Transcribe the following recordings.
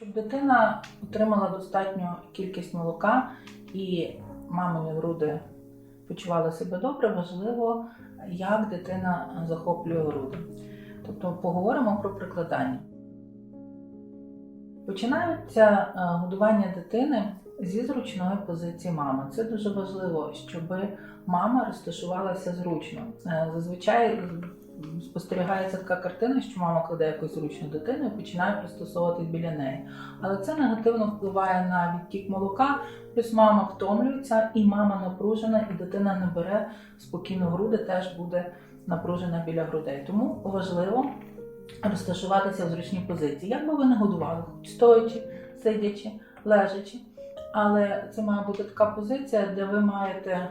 Щоб дитина отримала достатню кількість молока і мамині груди почували себе добре, важливо, як дитина захоплює груди. Тобто поговоримо про прикладання. Починається е, годування дитини зі зручної позиції мами. Це дуже важливо, щоб мама розташувалася зручно. Е, Зазвичай спостерігається така картина, що мама кладе якусь зручну дитину і починає пристосовуватись біля неї. Але це негативно впливає на відтік молока, плюс мама втомлюється, і мама напружена, і дитина не бере спокійно груди, теж буде напружена біля грудей. Тому важливо розташуватися в зручній позиції. Як би ви не годували, стоячи, сидячи, лежачи. Але це має бути така позиція, де ви маєте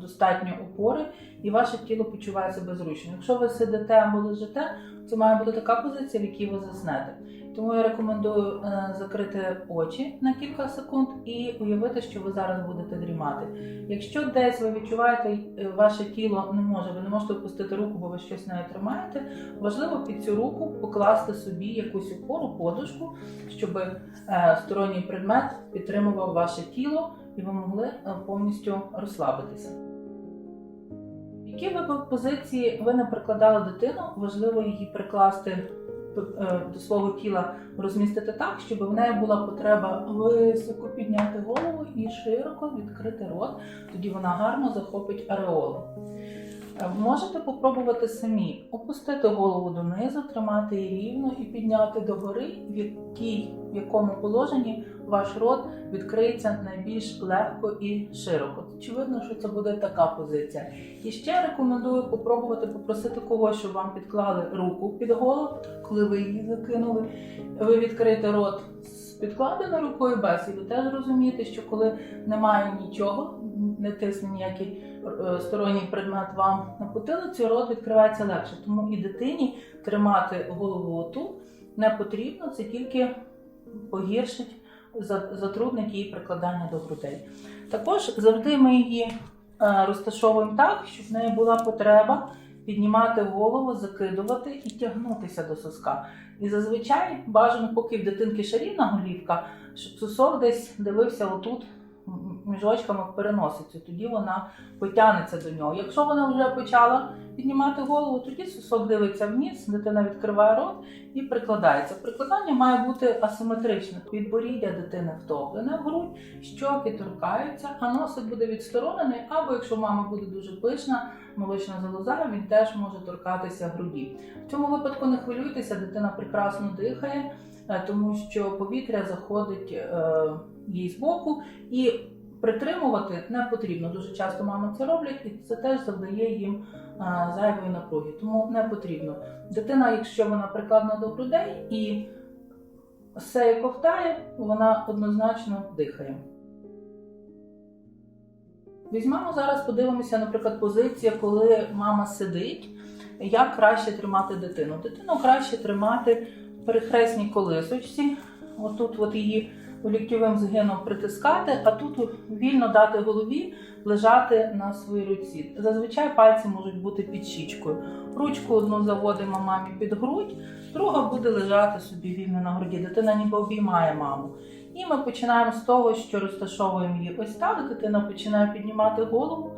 достатньо опори і ваше тіло почуває себе зручно. Якщо ви сидите або лежите, це має бути така позиція, в якій ви заснете. Тому я рекомендую е, закрити очі на кілька секунд і уявити, що ви зараз будете дрімати. Якщо десь ви відчуваєте, е, ваше тіло не може, ви не можете опустити руку, бо ви щось нею тримаєте, важливо під цю руку покласти собі якусь опору, подушку, щоб е, сторонній предмет підтримував ваше тіло і ви могли е, повністю розслабитися. В якій би ви позиції ви не прикладали дитину, важливо її прикласти е, до свого тіла, розмістити так, щоб в неї була потреба високо підняти голову і широко відкрити рот. Тоді вона гарно захопить ареолу. Е, Можете попробувати самі опустити голову донизу, тримати її рівно і підняти догори, в якій, в якому положенні ваш рот відкриється найбільш легко і широко. Очевидно, що це буде така позиція. І ще рекомендую попробувати попросити когось, щоб вам підклали руку під голову, коли ви її закинули. Ви відкриєте рот з підкладеною рукою без, і ви теж розумієте, що коли немає нічого, не тисне ніякий е, сторонній предмет вам на потилицю, рот відкривається легше. Тому і дитині тримати голову отут не потрібно, це тільки погіршить, затруднить її прикладання до грудей. Також завжди ми її е, розташовуємо так, щоб в неї була потреба піднімати голову, закидувати і тягнутися до соска. І зазвичай бажано, поки в дитинки шарівна голівка, щоб сусок десь дивився отут м, між очками в переносицю, тоді вона потягнеться до нього. Якщо вона вже почала піднімати голову, тоді сосок дивиться вниз, дитина відкриває рот і прикладається. Прикладання має бути асиметричне. Підборіддя дитини втоплене в грудь, щоки торкаються, а носик буде відсторонений, або якщо мама буде дуже пишна, молочна залоза, він теж може торкатися груді. В цьому випадку не хвилюйтеся, дитина прекрасно дихає, е, тому що повітря заходить е, їй з боку і притримувати не потрібно. Дуже часто мами це роблять, і це теж завдає їм зайвої напруги. Тому не потрібно. Дитина, якщо вона прикладена до грудей і все ковтає, вона однозначно дихає. Візьмемо зараз, подивимося, наприклад, позиція, коли мама сидить, як краще тримати дитину. Дитину краще тримати в перехресній колисочці, отут от її ліктьовим згином притискати, а тут вільно дати голові лежати на своїй руці. Зазвичай пальці можуть бути під щічкою. Ручку одну заводимо мамі під грудь, друга буде лежати собі вільно на груді. Дитина ніби обіймає маму. І ми починаємо з того, що розташовуємо її ось так. Дитина починає піднімати голову.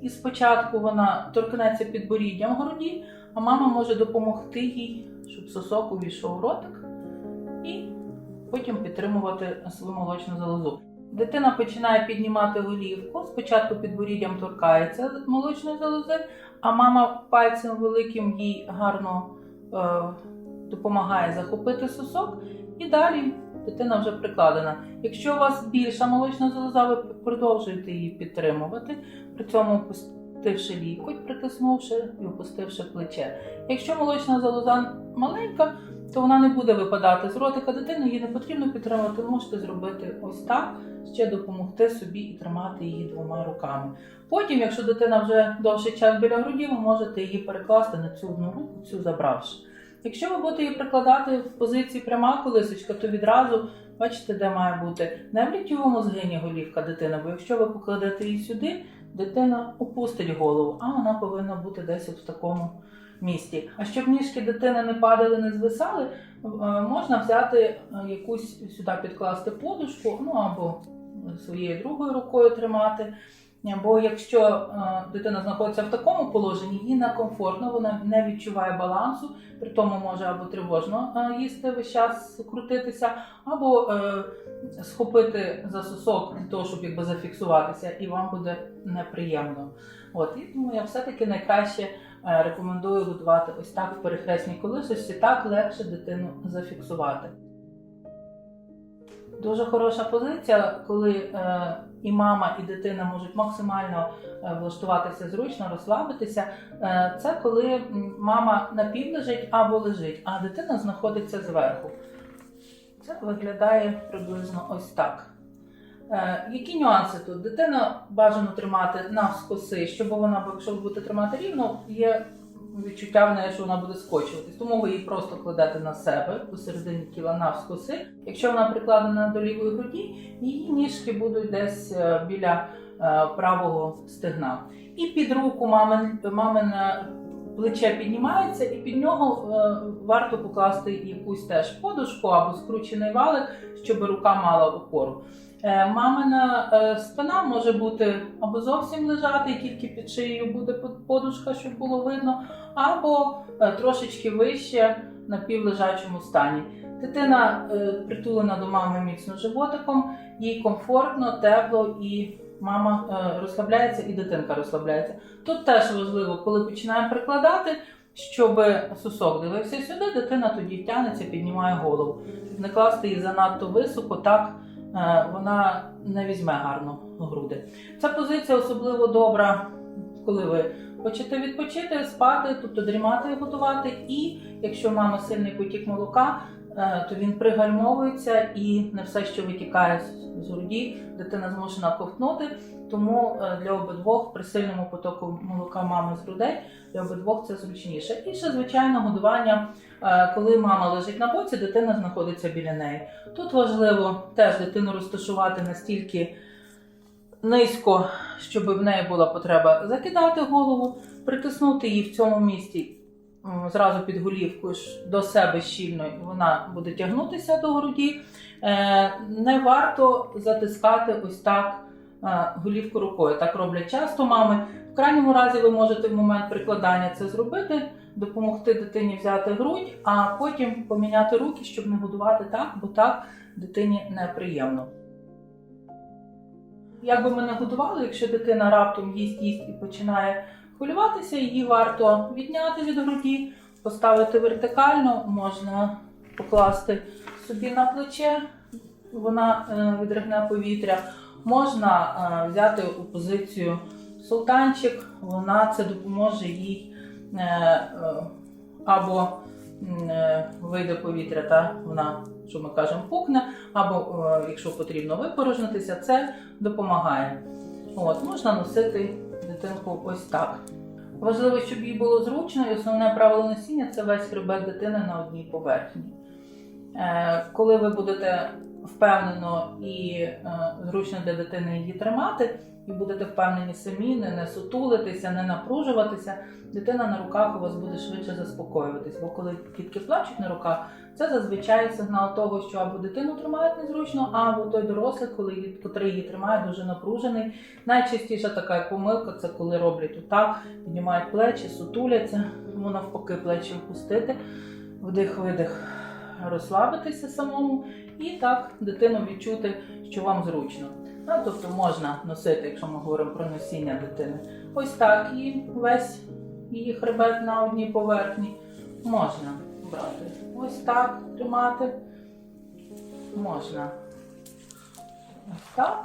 І спочатку вона торкнеться підборіддям груді, а мама може допомогти їй, щоб сосок увійшов ротик, і потім підтримувати свою молочну залозу. Дитина починає піднімати голівку, спочатку підборіддям торкається молочної залози, а мама пальцем великим їй гарно е, допомагає захопити сосок, і далі дитина вже прикладена. Якщо у вас більша молочна залоза, ви продовжуєте її підтримувати, при цьому опустивши лікоть, притиснувши і опустивши плече. Якщо молочна залоза маленька, то вона не буде випадати з ротика дитини, її не потрібно підтримувати. Можете зробити ось так, ще допомогти собі і тримати її двома руками. Потім, якщо дитина вже довший час біля груді, ви можете її перекласти на цю одну руку, цю забравши. Якщо ви будете її прикладати в позиції пряма колисочка, то відразу бачите, де має бути не в ліктьовому згині голівка дитини, бо якщо ви покладете її сюди, дитина опустить голову, а вона повинна бути десь в такому місці. А щоб ніжки дитини не падали, не звисали, е, можна взяти е, якусь сюди підкласти подушку, ну або своєю другою рукою тримати. Бо якщо е, дитина знаходиться в такому положенні, їй некомфортно, вона не відчуває балансу, при тому може або тривожно е, їсти весь час крутитися, або е, схопити за сосок для того, щоб якби зафіксуватися, і вам буде неприємно. От і тому я все-таки найкраще рекомендую годувати ось так в перехресній колисості, так легше дитину зафіксувати. Дуже хороша позиція, коли е, і мама, і дитина можуть максимально е, влаштуватися зручно, розслабитися. Е, це коли мама напівлежить або лежить, а дитина знаходиться зверху. Це виглядає приблизно ось так. Е, які нюанси тут? Дитина бажано тримати навскоси, щоб вона, якщо ви будете тримати рівно, є відчуття в неї, що вона буде скочуватись. Тому ви її просто кладете на себе посередині тіла навскоси. Якщо вона прикладена до лівої груді, її ніжки будуть десь е, біля е, правого стегна. І під руку мамин, мамине плече піднімається, і під нього е, варто покласти якусь теж подушку або скручений валик, щоб рука мала опору. Е, Мамина е, спина може бути або зовсім лежати, і тільки під шиєю буде подушка, щоб було видно, або трошечки вище на півлежачому стані. Дитина притулена до мами міцно животиком, їй комфортно, тепло і мама е, розслабляється, і дитинка розслабляється. Тут теж важливо, коли починаємо прикладати, щоб сосок дивився сюди, дитина тоді тягнеться, піднімає голову. Не класти її занадто високо, так е, вона не візьме гарно груди. Ця позиція особливо добра, коли ви хочете відпочити, спати, тобто дрімати готувати. І якщо в мами сильний потік молока, то він пригальмовується і не все, що витікає з- груді, дитина змушена ковтнути. Тому е, для обидвох при сильному потоку молока мами з грудей для обидвох це зручніше. І ще звичайно годування, е, коли мама лежить на боці, дитина знаходиться біля неї. Тут важливо теж дитину розташувати настільки низько, щоб в неї була потреба закидати голову, притиснути її в цьому місці зразу під голівкою до себе щільно, вона буде тягнутися до груді. Е, Не варто затискати ось так е, голівку рукою. Так роблять часто мами. В крайньому разі ви можете в момент прикладання це зробити, допомогти дитині взяти грудь, а потім поміняти руки, щоб не годувати так, бо так дитині неприємно. Як би ми не годували, якщо дитина раптом їсть їсть і починає хвилюватися, її варто відняти від груді, поставити вертикально, можна покласти собі на плече, вона е, відригне повітря. Можна е, взяти у позицію султанчик, вона це допоможе їй е, або вийде повітря, та вона, що ми кажемо, пукне, або якщо потрібно випорожнитися, це допомагає. От, можна носити дитинку ось так. Важливо, щоб їй було зручно, і основне правило носіння це весь хребет дитини на одній поверхні. Е, коли ви будете впевнено і е, зручно для дитини її тримати, і будете впевнені самі, не, не сутулитися, не напружуватися, дитина на руках у вас буде швидше заспокоюватись. Бо коли дітки плачуть на руках, це зазвичай сигнал того, що або дитину тримають незручно, або той дорослий, коли котрий її тримає, дуже напружений. Найчастіша така помилка це коли роблять отак, піднімають плечі, сутуляться, тому навпаки плечі опустити, вдих-видих, розслабитися самому і так дитину відчути, що вам зручно. Ну, тобто можна носити, якщо ми говоримо про носіння дитини. Ось так і весь її хребет на одній поверхні. Можна брати. Ось так тримати. Можна. Ось так.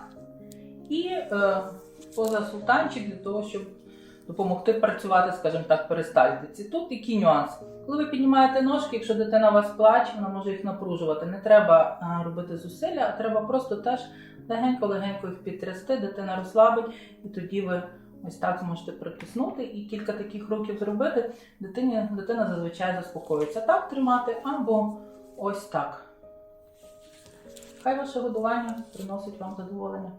І е, поза султанчик для того, щоб допомогти працювати, скажімо так, перистальтиці. Тут який нюанс. Коли ви піднімаєте ножки, якщо дитина вас плаче, вона може їх напружувати. Не треба робити зусилля, а треба просто теж легенько-легенько їх підтрясти, дитина розслабить, і тоді ви ось так зможете притиснути і кілька таких рухів зробити. Дитині, дитина зазвичай заспокоїться. Так тримати або ось так. Хай ваше годування приносить вам задоволення.